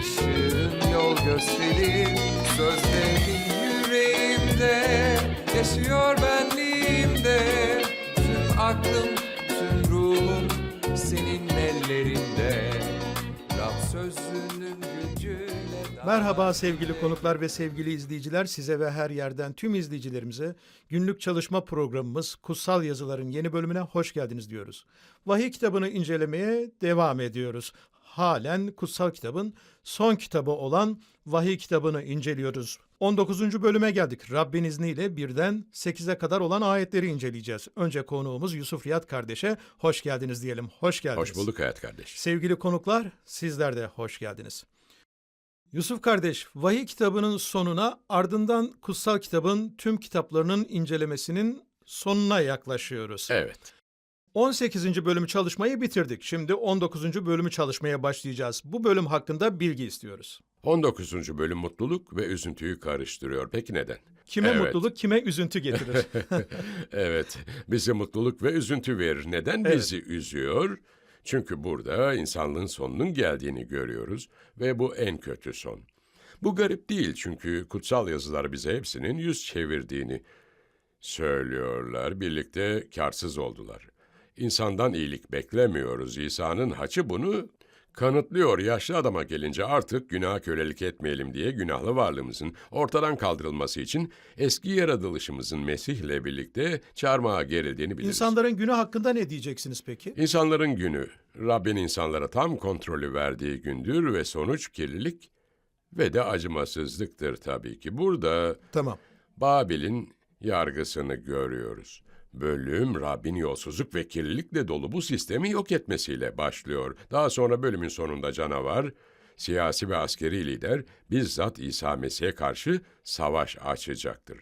ışığın yol gösterir Sözlerin yüreğimde yaşıyor benliğimde Tüm aklım, tüm ruhum senin ellerinde Rab sözünün Merhaba sevgili konuklar ve sevgili izleyiciler. Size ve her yerden tüm izleyicilerimize günlük çalışma programımız Kutsal Yazıların yeni bölümüne hoş geldiniz diyoruz. Vahiy kitabını incelemeye devam ediyoruz. Halen kutsal kitabın son kitabı olan Vahiy kitabını inceliyoruz. 19. bölüme geldik. Rabbin izniyle birden 8'e kadar olan ayetleri inceleyeceğiz. Önce konuğumuz Yusuf Riyad kardeşe hoş geldiniz diyelim. Hoş geldiniz. Hoş bulduk Hayat kardeş. Sevgili konuklar, sizler de hoş geldiniz. Yusuf kardeş, vahiy kitabının sonuna ardından kutsal kitabın tüm kitaplarının incelemesinin sonuna yaklaşıyoruz. Evet. 18. bölümü çalışmayı bitirdik. Şimdi 19. bölümü çalışmaya başlayacağız. Bu bölüm hakkında bilgi istiyoruz. 19. bölüm mutluluk ve üzüntüyü karıştırıyor. Peki neden? Kime Evet. mutluluk, kime üzüntü getirir? evet, bize mutluluk ve üzüntü verir. Neden Evet. bizi üzüyor? Çünkü burada insanlığın sonunun geldiğini görüyoruz ve bu en kötü son. Bu garip değil çünkü kutsal yazılar bize hepsinin yüz çevirdiğini söylüyorlar. Birlikte karsız oldular. İnsandan iyilik beklemiyoruz. İsa'nın haçı bunu kanıtlıyor. Yaşlı adama gelince artık günah kölelik etmeyelim diye günahlı varlığımızın ortadan kaldırılması için eski yaratılışımızın Mesih'le birlikte çarmıha gerildiğini biliriz. İnsanların günü hakkında ne diyeceksiniz peki? İnsanların günü, Rabbin insanlara tam kontrolü verdiği gündür ve sonuç kirlilik ve de acımasızlıktır tabii ki. Burada Tamam. Babil'in yargısını görüyoruz. Bölüm Rabbin yolsuzluk ve kirlilikle dolu bu sistemi yok etmesiyle başlıyor. Daha sonra bölümün sonunda canavar, siyasi ve askeri lider bizzat İsa Mesih'e karşı savaş açacaktır.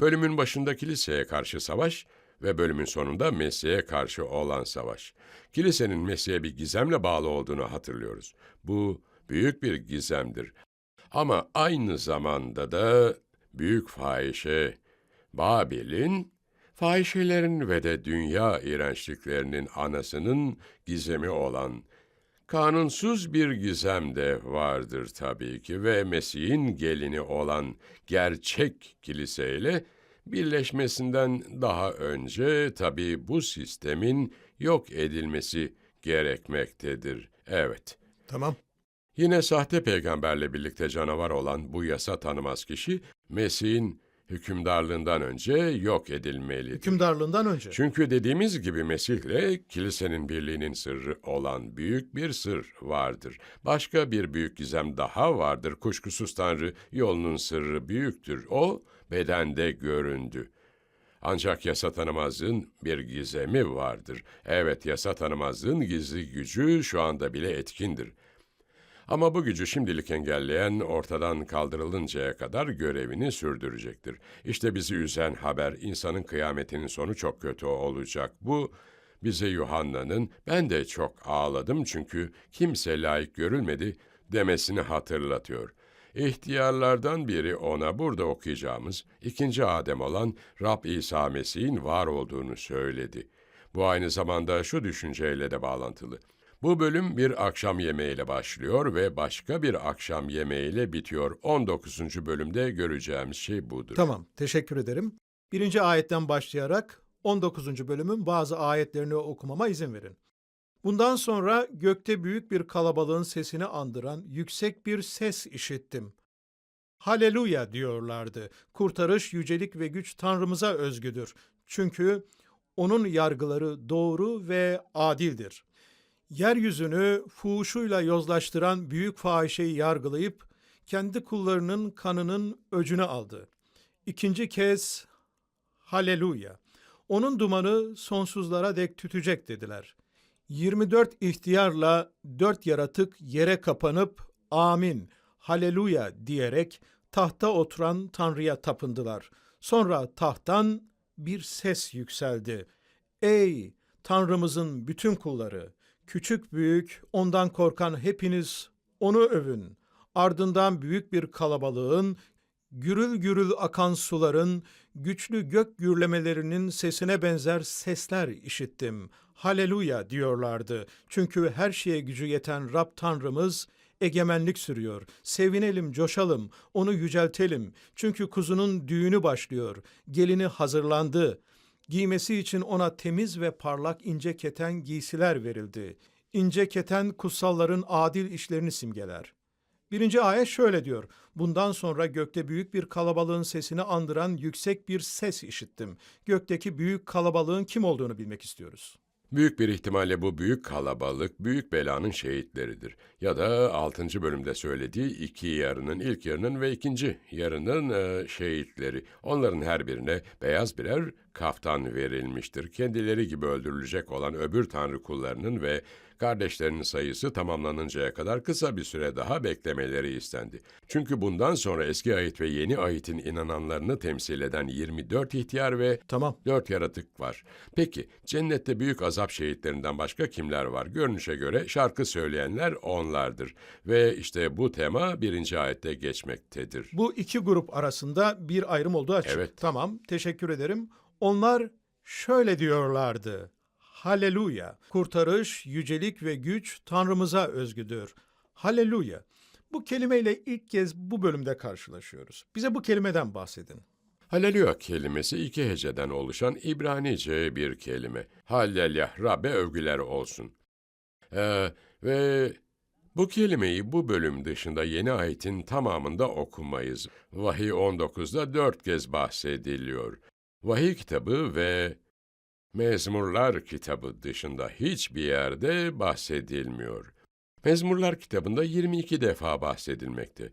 Bölümün başında kiliseye karşı savaş ve bölümün sonunda Mesih'e karşı olan savaş. Kilisenin Mesih'e bir gizemle bağlı olduğunu hatırlıyoruz. Bu büyük bir gizemdir. Ama aynı zamanda da büyük fahişe Babil'in fahişelerin ve de dünya iğrençliklerinin anasının gizemi olan kanunsuz bir gizem de vardır tabii ki ve Mesih'in gelini olan gerçek kiliseyle birleşmesinden daha önce tabii bu sistemin yok edilmesi gerekmektedir. Evet. Tamam. Yine sahte peygamberle birlikte canavar olan bu yasa tanımaz kişi, Mesih'in hükümdarlığından önce yok edilmelidir. Hükümdarlığından önce. Çünkü dediğimiz gibi Mesih'le kilisenin birliğinin sırrı olan büyük bir sır vardır. Başka bir büyük gizem daha vardır. Kuşkusuz Tanrı yolunun sırrı büyüktür. O bedende göründü. Ancak yasa tanımazlığın bir gizemi vardır. Evet, yasa tanımazlığın gizli gücü şu anda bile etkindir. Ama bu gücü şimdilik engelleyen ortadan kaldırılıncaya kadar görevini sürdürecektir. İşte bizi üzen haber insanın kıyametinin sonu çok kötü olacak. Bu bize Yuhanna'nın ben de çok ağladım çünkü kimse layık görülmedi demesini hatırlatıyor. İhtiyarlardan biri ona burada okuyacağımız ikinci Adem olan Rab İsa Mesih'in var olduğunu söyledi. Bu aynı zamanda şu düşünceyle de bağlantılı. Bu bölüm bir akşam yemeğiyle başlıyor ve başka bir akşam yemeğiyle bitiyor. 19. bölümde göreceğimiz şey budur. Tamam, teşekkür ederim. Birinci ayetten başlayarak 19. bölümün bazı ayetlerini okumama izin verin. Bundan sonra gökte büyük bir kalabalığın sesini andıran yüksek bir ses işittim. Haleluya diyorlardı. Kurtarış, yücelik ve güç Tanrımıza özgüdür. Çünkü onun yargıları doğru ve adildir. Yeryüzünü fuhuşuyla yozlaştıran büyük fahişeyi yargılayıp kendi kullarının kanının öcünü aldı. İkinci kez haleluya. Onun dumanı sonsuzlara dek tütecek dediler. 24 ihtiyarla dört yaratık yere kapanıp amin, Haleluya diyerek tahta oturan Tanrı'ya tapındılar. Sonra tahttan bir ses yükseldi. Ey Tanrımızın bütün kulları, küçük büyük ondan korkan hepiniz onu övün. Ardından büyük bir kalabalığın, gürül gürül akan suların, güçlü gök gürlemelerinin sesine benzer sesler işittim. Haleluya diyorlardı. Çünkü her şeye gücü yeten Rab Tanrımız egemenlik sürüyor. Sevinelim, coşalım, onu yüceltelim. Çünkü kuzunun düğünü başlıyor. Gelini hazırlandı. Giymesi için ona temiz ve parlak ince keten giysiler verildi. İnce keten kutsalların adil işlerini simgeler. Birinci ayet şöyle diyor. Bundan sonra gökte büyük bir kalabalığın sesini andıran yüksek bir ses işittim. Gökteki büyük kalabalığın kim olduğunu bilmek istiyoruz. Büyük bir ihtimalle bu büyük kalabalık büyük belanın şehitleridir. Ya da 6. bölümde söylediği iki yarının, ilk yarının ve ikinci yarının e, şehitleri. Onların her birine beyaz birer kaftan verilmiştir. Kendileri gibi öldürülecek olan öbür tanrı kullarının ve kardeşlerinin sayısı tamamlanıncaya kadar kısa bir süre daha beklemeleri istendi. Çünkü bundan sonra eski ayet ve yeni ayetin inananlarını temsil eden 24 ihtiyar ve Tamam. Dört yaratık var. Peki, cennette büyük azap şehitlerinden başka kimler var? Görünüşe göre şarkı söyleyenler onlardır. Ve işte bu tema birinci ayette geçmektedir. Bu iki grup arasında bir ayrım olduğu açık. Evet. Tamam, teşekkür ederim. Onlar şöyle diyorlardı. Haleluya. Kurtarış, yücelik ve güç Tanrımıza özgüdür. Haleluya. Bu kelimeyle ilk kez bu bölümde karşılaşıyoruz. Bize bu kelimeden bahsedin. Haleluya kelimesi iki heceden oluşan İbranice bir kelime. Hallelujah, Rabbe övgüler olsun. Ee, ve bu kelimeyi bu bölüm dışında yeni ayetin tamamında okumayız. Vahiy 19'da dört kez bahsediliyor. Vahiy kitabı ve Mezmurlar kitabı dışında hiçbir yerde bahsedilmiyor. Mezmurlar kitabında 22 defa bahsedilmekte.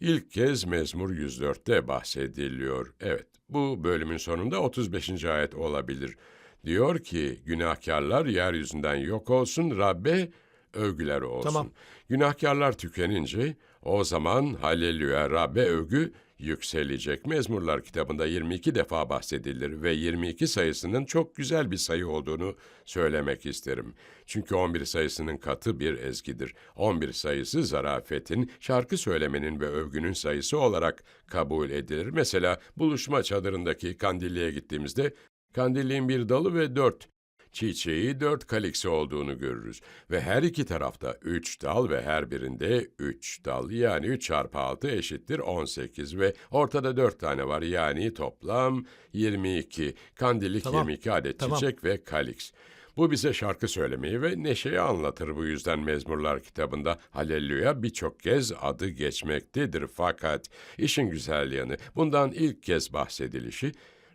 İlk kez Mezmur 104'te bahsediliyor. Evet, bu bölümün sonunda 35. ayet olabilir. Diyor ki, günahkarlar yeryüzünden yok olsun, Rabbe övgüler olsun. Tamam. Günahkarlar tükenince, o zaman Haleluya Rabbe övgü yükselecek. Mezmurlar kitabında 22 defa bahsedilir ve 22 sayısının çok güzel bir sayı olduğunu söylemek isterim. Çünkü 11 sayısının katı bir ezgidir. 11 sayısı zarafetin, şarkı söylemenin ve övgünün sayısı olarak kabul edilir. Mesela buluşma çadırındaki kandilliye gittiğimizde kandilliğin bir dalı ve dört çiçeği dört kaliksi olduğunu görürüz. Ve her iki tarafta üç dal ve her birinde üç dal. Yani üç çarpı altı eşittir 18 ve ortada dört tane var. Yani toplam 22. Kandillik Tamam, 22 adet tamam. çiçek ve kaliks. Bu bize şarkı söylemeyi ve neşeyi anlatır bu yüzden Mezmurlar kitabında Halleluya birçok kez adı geçmektedir. Fakat işin güzel yanı bundan ilk kez bahsedilişi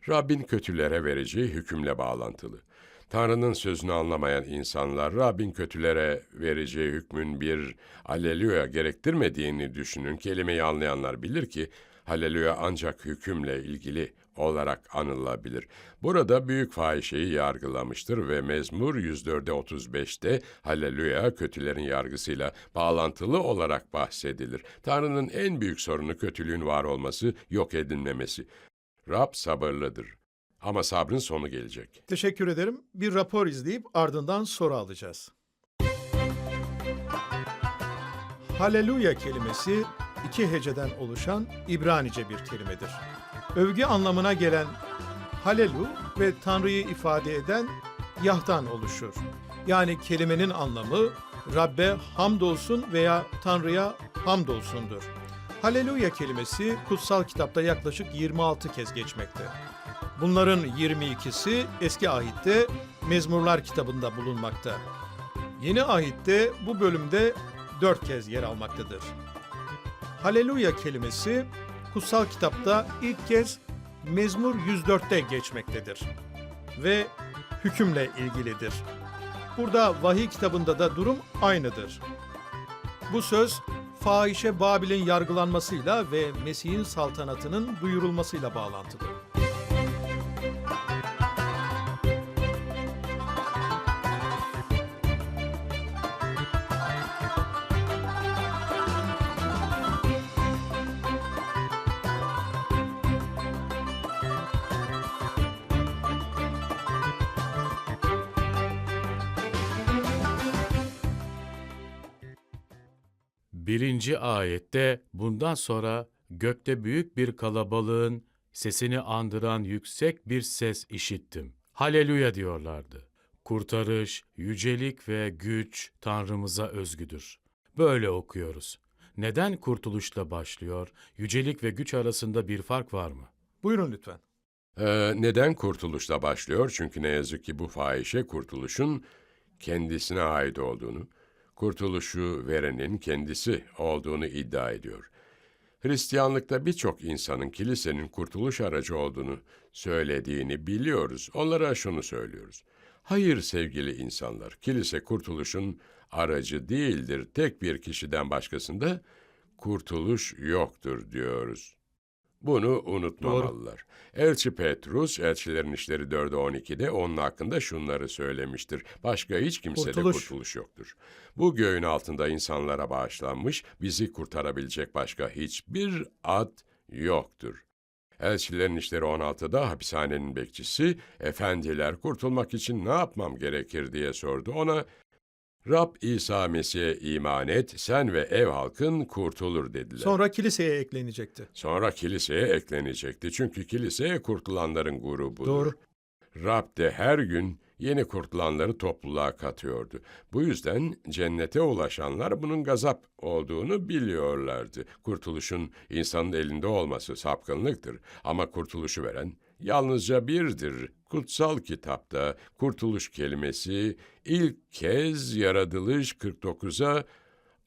Rabbin kötülere vereceği hükümle bağlantılı. Tanrı'nın sözünü anlamayan insanlar Rabbin kötülere vereceği hükmün bir Halleluya gerektirmediğini düşünün. Kelimeyi anlayanlar bilir ki Halleluya ancak hükümle ilgili olarak anılabilir. Burada büyük fahişeyi yargılamıştır ve Mezmur 104'e 35'te Halleluya kötülerin yargısıyla bağlantılı olarak bahsedilir. Tanrı'nın en büyük sorunu kötülüğün var olması, yok edilmemesi. Rab sabırlıdır. Ama sabrın sonu gelecek. Teşekkür ederim. Bir rapor izleyip ardından soru alacağız. Haleluya kelimesi iki heceden oluşan İbranice bir kelimedir. Övgü anlamına gelen halelu ve Tanrı'yı ifade eden Yah'tan oluşur. Yani kelimenin anlamı Rabbe hamdolsun veya Tanrı'ya hamdolsundur. Haleluya kelimesi kutsal kitapta yaklaşık 26 kez geçmekte. Bunların 22'si eski ahitte Mezmurlar kitabında bulunmakta. Yeni ahitte bu bölümde dört kez yer almaktadır. Haleluya kelimesi kutsal kitapta ilk kez Mezmur 104'te geçmektedir ve hükümle ilgilidir. Burada vahiy kitabında da durum aynıdır. Bu söz fahişe Babil'in yargılanmasıyla ve Mesih'in saltanatının duyurulmasıyla bağlantılı. Birinci ayette bundan sonra gökte büyük bir kalabalığın sesini andıran yüksek bir ses işittim. Haleluya diyorlardı. Kurtarış, yücelik ve güç Tanrımıza özgüdür. Böyle okuyoruz. Neden kurtuluşla başlıyor? Yücelik ve güç arasında bir fark var mı? Buyurun lütfen. Ee, neden kurtuluşla başlıyor? Çünkü ne yazık ki bu fahişe kurtuluşun kendisine ait olduğunu, kurtuluşu verenin kendisi olduğunu iddia ediyor. Hristiyanlıkta birçok insanın kilisenin kurtuluş aracı olduğunu söylediğini biliyoruz. Onlara şunu söylüyoruz. Hayır sevgili insanlar, kilise kurtuluşun aracı değildir. Tek bir kişiden başkasında kurtuluş yoktur diyoruz. Bunu unutmamalılar. Elçi Petrus, Elçilerin İşleri 4'e 12'de onun hakkında şunları söylemiştir. Başka hiç kimsede Kurtuluş. kurtuluş. yoktur. Bu göğün altında insanlara bağışlanmış, bizi kurtarabilecek başka hiçbir ad yoktur. Elçilerin İşleri 16'da hapishanenin bekçisi, efendiler kurtulmak için ne yapmam gerekir diye sordu. Ona, Rab İsa Mesih'e iman et, sen ve ev halkın kurtulur dediler. Sonra kiliseye eklenecekti. Sonra kiliseye eklenecekti. Çünkü kiliseye kurtulanların grubudur. Doğru. Rab de her gün yeni kurtulanları topluluğa katıyordu. Bu yüzden cennete ulaşanlar bunun gazap olduğunu biliyorlardı. Kurtuluşun insanın elinde olması sapkınlıktır. Ama kurtuluşu veren yalnızca birdir. Kutsal kitapta kurtuluş kelimesi ilk kez yaratılış 49'a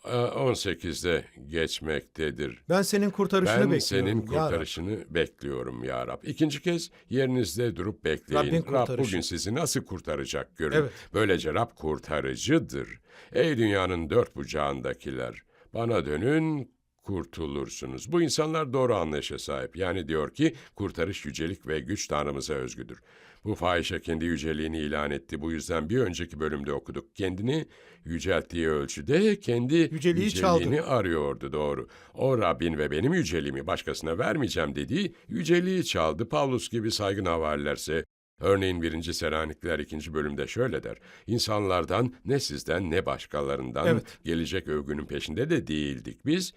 e, 18'de geçmektedir. Ben senin kurtarışını Ben bekliyorum. senin ya Rab. kurtarışını bekliyorum ya Rab. İkinci kez yerinizde durup bekleyin. Rabbin Rab bugün sizi nasıl kurtaracak görün. Evet. Böylece Rab kurtarıcıdır. Ey dünyanın dört bucağındakiler, bana dönün kurtulursunuz. Bu insanlar doğru anlayışa sahip. Yani diyor ki kurtarış yücelik ve güç Tanrımıza özgüdür. Bu fahişe kendi yüceliğini ilan etti. Bu yüzden bir önceki bölümde okuduk. Kendini yücelttiği ölçüde kendi Yüceliği çaldı. yüceliğini arıyordu doğru. O Rabbin ve benim yüceliğimi başkasına vermeyeceğim dediği yüceliği çaldı. Pavlus gibi saygın havarilerse Örneğin 1. Selanikliler 2. bölümde şöyle der. İnsanlardan ne sizden ne başkalarından Evet. gelecek övgünün peşinde de değildik. Biz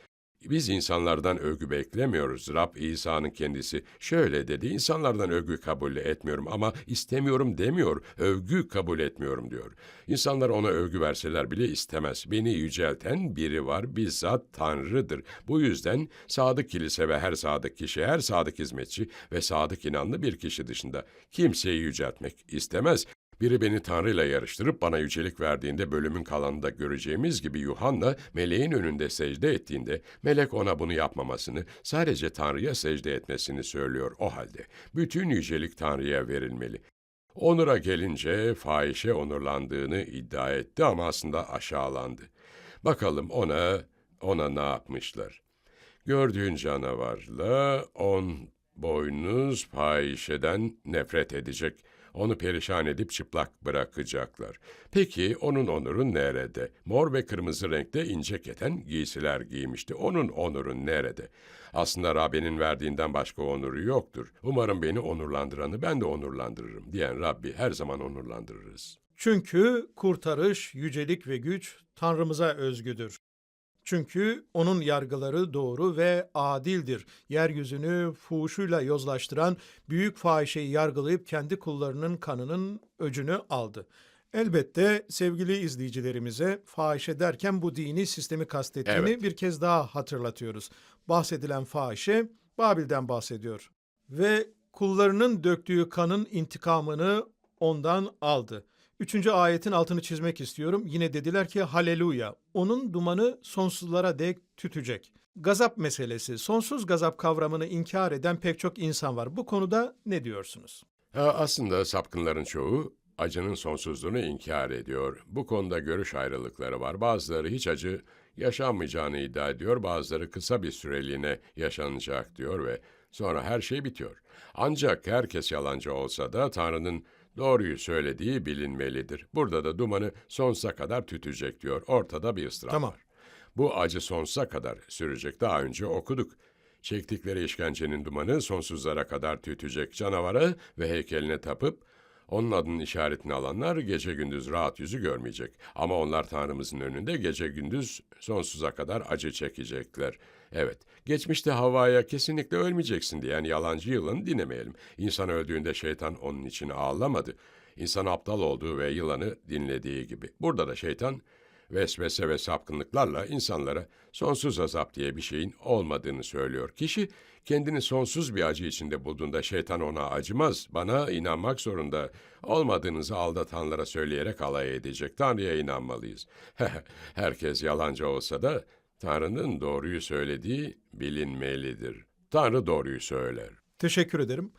biz insanlardan övgü beklemiyoruz. Rab İsa'nın kendisi şöyle dedi. İnsanlardan övgü kabul etmiyorum ama istemiyorum demiyor. Övgü kabul etmiyorum diyor. İnsanlar ona övgü verseler bile istemez. Beni yücelten biri var. Bizzat Tanrı'dır. Bu yüzden sadık kilise ve her sadık kişi, her sadık hizmetçi ve sadık inanlı bir kişi dışında kimseyi yüceltmek istemez. Biri beni Tanrı'yla yarıştırıp bana yücelik verdiğinde bölümün kalanında göreceğimiz gibi Yuhanna meleğin önünde secde ettiğinde melek ona bunu yapmamasını sadece Tanrı'ya secde etmesini söylüyor o halde. Bütün yücelik Tanrı'ya verilmeli. Onura gelince fahişe onurlandığını iddia etti ama aslında aşağılandı. Bakalım ona ona ne yapmışlar. Gördüğün canavarla on boynuz fahişeden nefret edecek. Onu perişan edip çıplak bırakacaklar. Peki onun onuru nerede? Mor ve kırmızı renkte ince keten giysiler giymişti. Onun onuru nerede? Aslında Rabbi'nin verdiğinden başka onuru yoktur. Umarım beni onurlandıranı ben de onurlandırırım diyen Rabbi her zaman onurlandırırız. Çünkü kurtarış, yücelik ve güç Tanrımıza özgüdür. Çünkü onun yargıları doğru ve adildir. Yeryüzünü fuhuşuyla yozlaştıran büyük fahişeyi yargılayıp kendi kullarının kanının öcünü aldı. Elbette sevgili izleyicilerimize fahişe derken bu dini sistemi kastettiğini Evet. bir kez daha hatırlatıyoruz. Bahsedilen fahişe Babil'den bahsediyor. Ve kullarının döktüğü kanın intikamını ondan aldı. Üçüncü ayetin altını çizmek istiyorum. Yine dediler ki haleluya. Onun dumanı sonsuzlara dek tütecek. Gazap meselesi, sonsuz gazap kavramını inkar eden pek çok insan var. Bu konuda ne diyorsunuz? Ha, aslında sapkınların çoğu acının sonsuzluğunu inkar ediyor. Bu konuda görüş ayrılıkları var. Bazıları hiç acı yaşanmayacağını iddia ediyor, bazıları kısa bir süreliğine yaşanacak diyor ve sonra her şey bitiyor. Ancak herkes yalancı olsa da Tanrı'nın doğruyu söylediği bilinmelidir. Burada da dumanı sonsuza kadar tütecek diyor. Ortada bir ıstırap Tamam. var. Bu acı sonsuza kadar sürecek. Daha önce okuduk. Çektikleri işkencenin dumanı sonsuzlara kadar tütecek canavara ve heykeline tapıp Onun adının işaretini alanlar gece gündüz rahat yüzü görmeyecek. Ama onlar Tanrımızın önünde gece gündüz sonsuza kadar acı çekecekler. Evet, geçmişte Havva'ya kesinlikle ölmeyeceksin diyen yalancı yılanı dinlemeyelim. İnsan öldüğünde şeytan onun için ağlamadı. İnsan aptal olduğu ve yılanı dinlediği gibi. Burada da şeytan vesvese ve sapkınlıklarla insanlara sonsuz azap diye bir şeyin olmadığını söylüyor. Kişi kendini sonsuz bir acı içinde bulduğunda şeytan ona acımaz, bana inanmak zorunda olmadığınızı aldatanlara söyleyerek alay edecek. Tanrı'ya inanmalıyız. Herkes yalancı olsa da Tanrı'nın doğruyu söylediği bilinmelidir. Tanrı doğruyu söyler. Teşekkür ederim.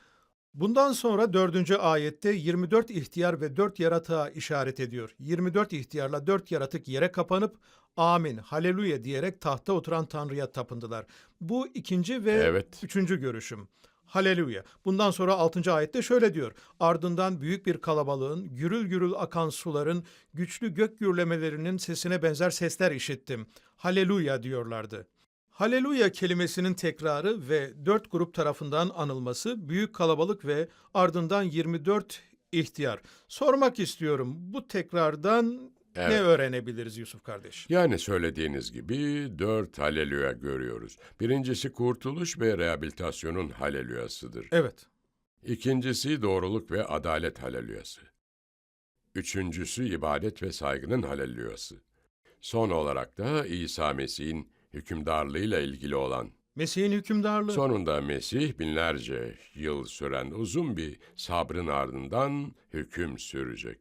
Bundan sonra dördüncü ayette 24 ihtiyar ve 4 yaratığa işaret ediyor. 24 ihtiyarla 4 yaratık yere kapanıp amin, haleluya diyerek tahta oturan Tanrı'ya tapındılar. Bu ikinci ve Evet. üçüncü görüşüm. Haleluya. Bundan sonra 6. ayette şöyle diyor. Ardından büyük bir kalabalığın, gürül gürül akan suların, güçlü gök gürlemelerinin sesine benzer sesler işittim. Haleluya diyorlardı. Haleluya kelimesinin tekrarı ve dört grup tarafından anılması, büyük kalabalık ve ardından 24 ihtiyar. Sormak istiyorum bu tekrardan ne Evet. öğrenebiliriz Yusuf kardeş? Yani söylediğiniz gibi dört haleluya görüyoruz. Birincisi kurtuluş ve rehabilitasyonun haleluyasıdır. Evet. İkincisi doğruluk ve adalet haleluyası. Üçüncüsü ibadet ve saygının haleluyası. Son olarak da İsa Mesih'in hükümdarlığıyla ilgili olan. Mesih'in hükümdarlığı. Sonunda Mesih binlerce yıl süren uzun bir sabrın ardından hüküm sürecek.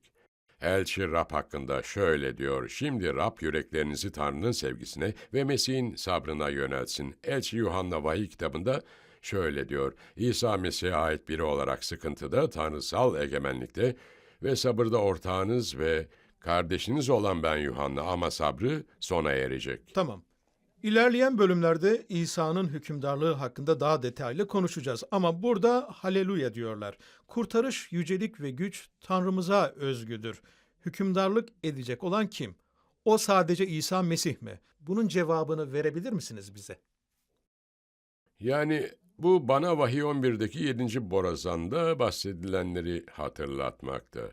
Elçi Rab hakkında şöyle diyor, şimdi Rab yüreklerinizi Tanrı'nın sevgisine ve Mesih'in sabrına yönelsin. Elçi Yuhanna Vahiy kitabında şöyle diyor, İsa Mesih'e ait biri olarak sıkıntıda, tanrısal egemenlikte ve sabırda ortağınız ve kardeşiniz olan ben Yuhanna ama sabrı sona erecek. Tamam. İlerleyen bölümlerde İsa'nın hükümdarlığı hakkında daha detaylı konuşacağız. Ama burada haleluya diyorlar. Kurtarış, yücelik ve güç Tanrımıza özgüdür. Hükümdarlık edecek olan kim? O sadece İsa Mesih mi? Bunun cevabını verebilir misiniz bize? Yani bu bana Vahiy 11'deki 7. borazanda bahsedilenleri hatırlatmakta.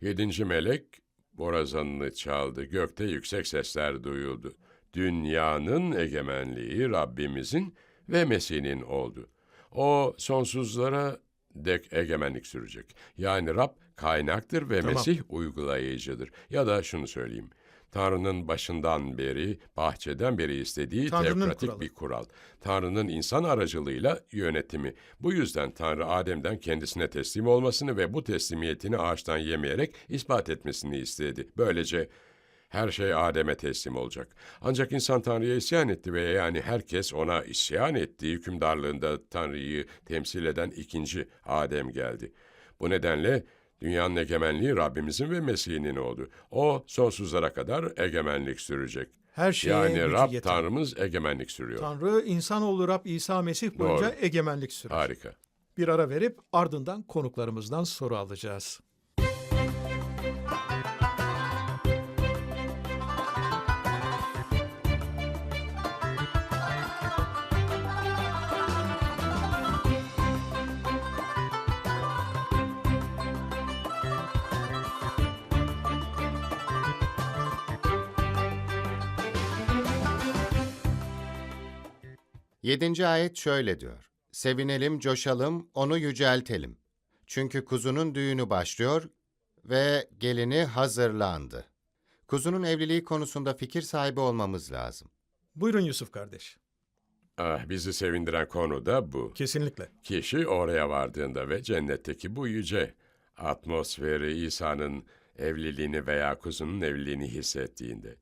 7. melek borazanını çaldı. Gökte yüksek sesler duyuldu. Dünyanın egemenliği Rabbimizin ve Mesih'in oldu. O sonsuzlara dek egemenlik sürecek. Yani Rab kaynaktır ve Tamam. Mesih uygulayıcıdır. Ya da şunu söyleyeyim. Tanrı'nın başından beri, bahçeden beri istediği Tanrı'nın teokratik kuralı. bir kural. Tanrı'nın insan aracılığıyla yönetimi. Bu yüzden Tanrı Adem'den kendisine teslim olmasını ve bu teslimiyetini ağaçtan yemeyerek ispat etmesini istedi. Böylece her şey Adem'e teslim olacak. Ancak insan Tanrı'ya isyan etti ve yani herkes ona isyan ettiği hükümdarlığında Tanrı'yı temsil eden ikinci Adem geldi. Bu nedenle dünyanın egemenliği Rabbimizin ve Mesih'inin oldu. O sonsuzlara kadar egemenlik sürecek. Her şeye Yani Rab yeten. Tanrımız egemenlik sürüyor. Tanrı, insanoğlu Rab İsa Mesih boyunca Doğru. egemenlik sürer. Harika. Bir ara verip ardından konuklarımızdan soru alacağız. Yedinci ayet şöyle diyor. Sevinelim, coşalım, onu yüceltelim. Çünkü kuzunun düğünü başlıyor ve gelini hazırlandı. Kuzunun evliliği konusunda fikir sahibi olmamız lazım. Buyurun Yusuf kardeş. Ah, bizi sevindiren konu da bu. Kesinlikle. Kişi oraya vardığında ve cennetteki bu yüce atmosferi İsa'nın evliliğini veya kuzunun evliliğini hissettiğinde.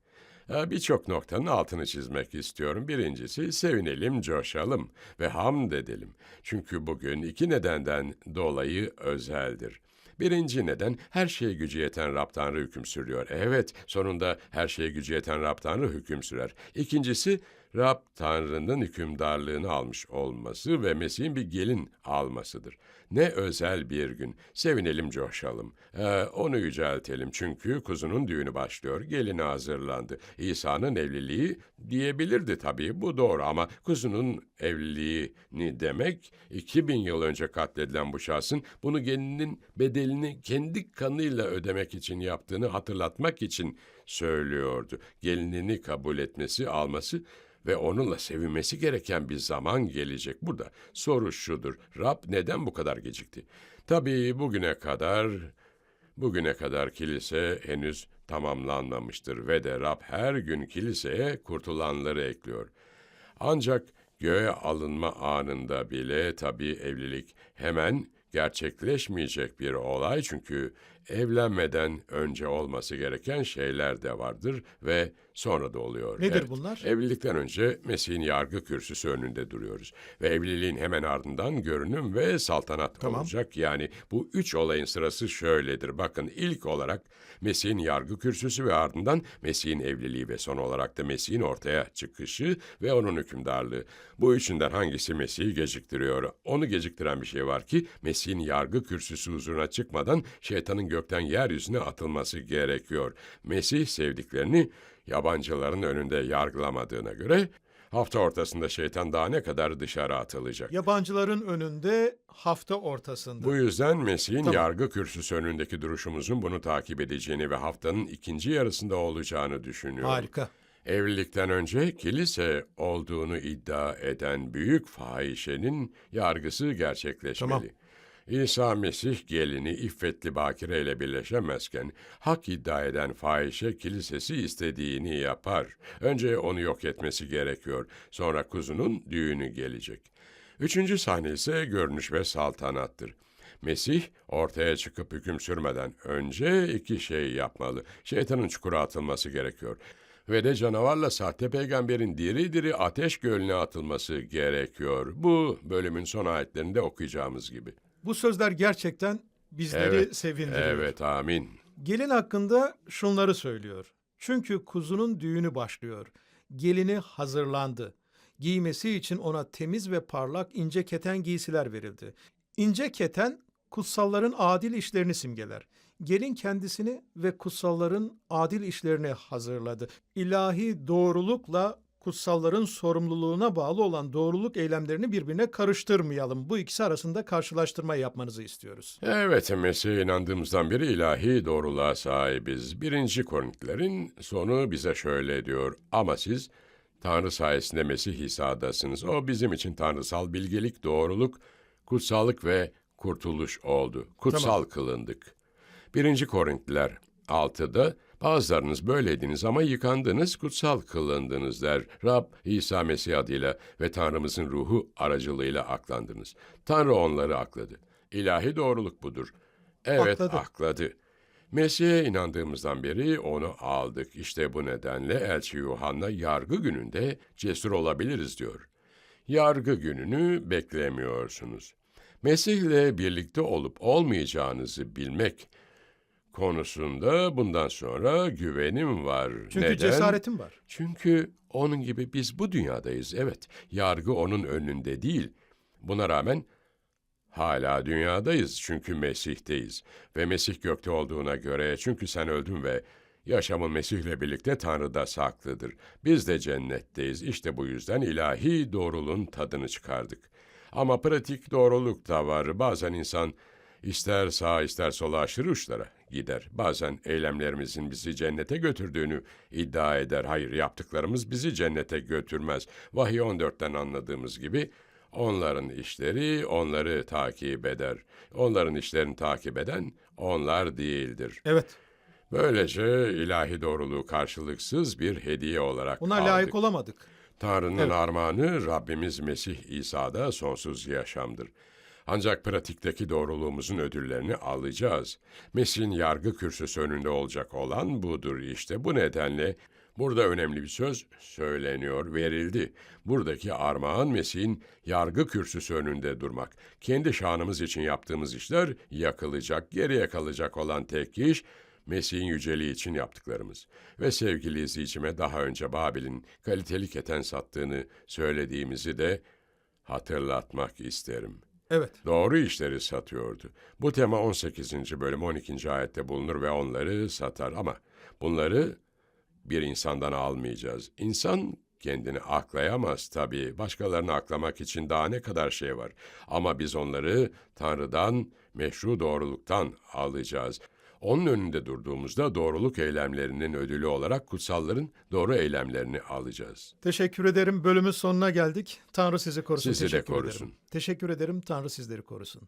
Ha, Birçok noktanın altını çizmek istiyorum. Birincisi sevinelim, coşalım ve hamd edelim. Çünkü bugün iki nedenden dolayı özeldir. Birinci neden her şeye gücü yeten Rab Tanrı hüküm sürüyor. Evet, sonunda her şeye gücü yeten Rab Tanrı hüküm sürer. İkincisi Rab Tanrı'nın hükümdarlığını almış olması ve Mesih'in bir gelin almasıdır. Ne özel bir gün. Sevinelim, coşalım. Ee, onu yüceltelim çünkü kuzunun düğünü başlıyor. Gelini hazırlandı. İsa'nın evliliği diyebilirdi tabii. Bu doğru ama kuzunun evliliğini demek 2000 yıl önce katledilen bu şahsın bunu gelinin bedelini kendi kanıyla ödemek için yaptığını hatırlatmak için söylüyordu. Gelinini kabul etmesi, alması ve onunla sevinmesi gereken bir zaman gelecek. Burada soru şudur. Rab neden bu kadar gecikti? Tabii bugüne kadar bugüne kadar kilise henüz tamamlanmamıştır ve de Rab her gün kiliseye kurtulanları ekliyor. Ancak göğe alınma anında bile tabii evlilik hemen gerçekleşmeyecek bir olay çünkü evlenmeden önce olması gereken şeyler de vardır ve sonra da oluyor. Nedir Evet, bunlar? Evlilikten önce Mesih'in yargı kürsüsü önünde duruyoruz. Ve evliliğin hemen ardından görünüm ve saltanat Tamam. olacak. Yani bu üç olayın sırası şöyledir. Bakın ilk olarak Mesih'in yargı kürsüsü ve ardından Mesih'in evliliği ve son olarak da Mesih'in ortaya çıkışı ve onun hükümdarlığı. Bu üçünden hangisi Mesih'i geciktiriyor? Onu geciktiren bir şey var ki Mesih'in yargı kürsüsü huzuruna çıkmadan şeytanın gökten yeryüzüne atılması gerekiyor. Mesih sevdiklerini yabancıların önünde yargılamadığına göre hafta ortasında şeytan daha ne kadar dışarı atılacak? Yabancıların önünde hafta ortasında. Bu yüzden Mesih'in Tamam. yargı kürsüsü önündeki duruşumuzun bunu takip edeceğini ve haftanın ikinci yarısında olacağını düşünüyorum. Harika. Evlilikten önce kilise olduğunu iddia eden büyük fahişenin yargısı gerçekleşmeli. Tamam. İsa Mesih gelini iffetli bakire ile birleşemezken hak iddia eden fahişe kilisesi istediğini yapar. Önce onu yok etmesi gerekiyor. Sonra kuzunun düğünü gelecek. Üçüncü sahne ise görünüş ve saltanattır. Mesih ortaya çıkıp hüküm sürmeden önce iki şey yapmalı. Şeytanın çukura atılması gerekiyor. Ve de canavarla sahte peygamberin diri diri ateş gölüne atılması gerekiyor. Bu bölümün son ayetlerinde okuyacağımız gibi. Bu sözler gerçekten bizleri Evet, sevindiriyor. Evet, amin. Gelin hakkında şunları söylüyor. Çünkü kuzunun düğünü başlıyor. Gelini hazırlandı. Giymesi için ona temiz ve parlak ince keten giysiler verildi. İnce keten kutsalların adil işlerini simgeler. Gelin kendisini ve kutsalların adil işlerini hazırladı. İlahi doğrulukla kutsalların sorumluluğuna bağlı olan doğruluk eylemlerini birbirine karıştırmayalım. Bu ikisi arasında karşılaştırma yapmanızı istiyoruz. Evet, Mesih'e inandığımızdan beri ilahi doğruluğa sahibiz. Birinci Korintilerin sonu bize şöyle diyor. Ama siz Tanrı sayesinde Mesih İsa'dasınız. O bizim için tanrısal bilgelik, doğruluk, kutsallık ve kurtuluş oldu. Kutsal Tamam. kılındık. Birinci Korintliler 6'da bazılarınız böyleydiniz ama yıkandınız, kutsal kılındınız der. Rab İsa Mesih adıyla ve Tanrımızın ruhu aracılığıyla aklandınız. Tanrı onları akladı. İlahi doğruluk budur. Evet, Akladı. akladı. Mesih'e inandığımızdan beri onu aldık. İşte bu nedenle Elçi Yuhanna yargı gününde cesur olabiliriz diyor. Yargı gününü beklemiyorsunuz. Mesih'le birlikte olup olmayacağınızı bilmek konusunda bundan sonra güvenim var. Çünkü Neden? cesaretim var. Çünkü onun gibi biz bu dünyadayız. Evet, yargı onun önünde değil. Buna rağmen hala dünyadayız çünkü Mesih'teyiz. Ve Mesih gökte olduğuna göre çünkü sen öldün ve yaşamın Mesih'le birlikte Tanrı'da saklıdır. Biz de cennetteyiz. İşte bu yüzden ilahi doğruluğun tadını çıkardık. Ama pratik doğruluk da var. Bazen insan ister sağa ister sola aşırı uçlara gider. Bazen eylemlerimizin bizi cennete götürdüğünü iddia eder. Hayır yaptıklarımız bizi cennete götürmez. Vahiy 14'ten anladığımız gibi onların işleri onları takip eder. Onların işlerini takip eden onlar değildir. Evet. Böylece ilahi doğruluğu karşılıksız bir hediye olarak Buna aldık. layık olamadık. Tanrı'nın Evet. armağanı Rabbimiz Mesih İsa'da sonsuz yaşamdır. Ancak pratikteki doğruluğumuzun ödüllerini alacağız. Mesih'in yargı kürsüsü önünde olacak olan budur işte. Bu nedenle burada önemli bir söz söyleniyor, verildi. Buradaki armağan Mesih'in yargı kürsüsü önünde durmak. Kendi şanımız için yaptığımız işler yakılacak, geriye kalacak olan tek iş Mesih'in yüceliği için yaptıklarımız. Ve sevgili izleyicime daha önce Babil'in kaliteli keten sattığını söylediğimizi de hatırlatmak isterim. Evet. Doğru işleri satıyordu. Bu tema 18. bölüm 12. ayette bulunur ve onları satar ama bunları bir insandan almayacağız. İnsan kendini aklayamaz tabii. Başkalarını aklamak için daha ne kadar şey var. Ama biz onları Tanrı'dan, meşru doğruluktan alacağız. Onun önünde durduğumuzda doğruluk eylemlerinin ödülü olarak kutsalların doğru eylemlerini alacağız. Teşekkür ederim. Bölümün sonuna geldik. Tanrı sizi korusun. Sizi de Teşekkür korusun. Ederim. Teşekkür ederim. Tanrı sizleri korusun.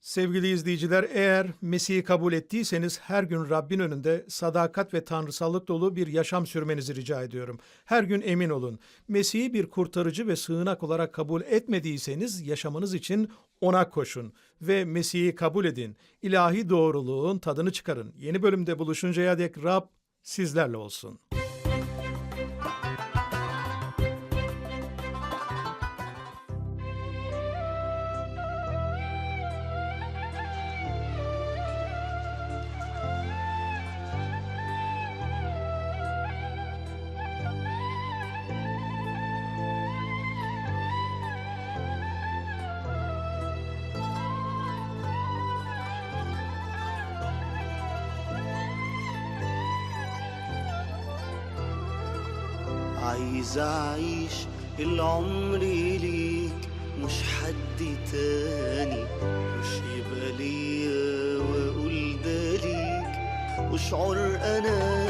Sevgili izleyiciler, eğer Mesih'i kabul ettiyseniz her gün Rabbin önünde sadakat ve tanrısallık dolu bir yaşam sürmenizi rica ediyorum. Her gün emin olun. Mesih'i bir kurtarıcı ve sığınak olarak kabul etmediyseniz yaşamanız için ona koşun ve Mesih'i kabul edin. İlahi doğruluğun tadını çıkarın. Yeni bölümde buluşuncaya dek Rab sizlerle olsun. عايز أعيش العمر ليك مش حد تاني مش يبقى ليا وأقول ده ليك واشعر أناني